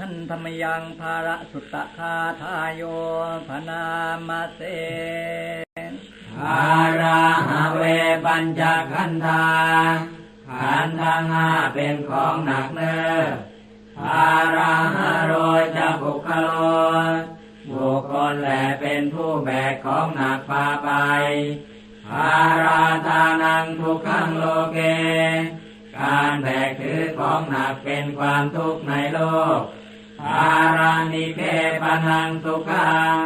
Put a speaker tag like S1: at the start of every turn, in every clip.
S1: ท่านธรรมยังภาระสุตตคาทายโยพนามาเส
S2: อาราหะเวปัญจขันธาขันธ์ทั้งห้าเป็นของหนักเนื้ออาราหะโรจะบุคโลบุคคลแหลเป็นผู้แบกของหนักพาไปอาราธานังทุกขังโลเก การแบกถือของหนักเป็นความทุกข์ในโลก อารานิเคปนังสุขัง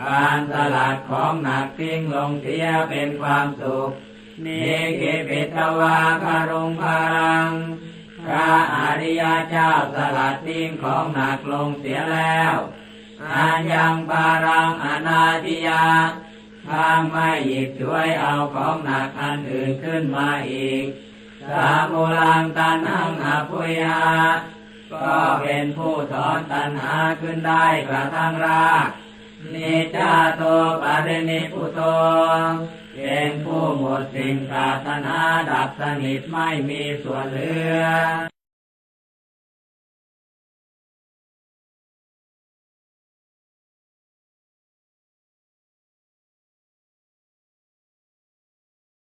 S2: การสลัดของหนักทิ้งลงเสียเป็นความสุขนิกิปิตวาคารุงพารัง พระอริยเจ้าสลัดทิ้งของหนักลงเสียแล้วอันยังปารังอนาติยาทางไม่หยิบช่วยเอาของหนักอันอื่นขึ้นมาอีกสามุลังตันหังอภุยา ก็เป็นผู้ถอนตัณหาขึ้นได้กระทั่งรากนิจาโตปารินิพุโตเป็นผู้หมดสิ่งปรารถนาดับสนิทไม่มีส่วนเหลือ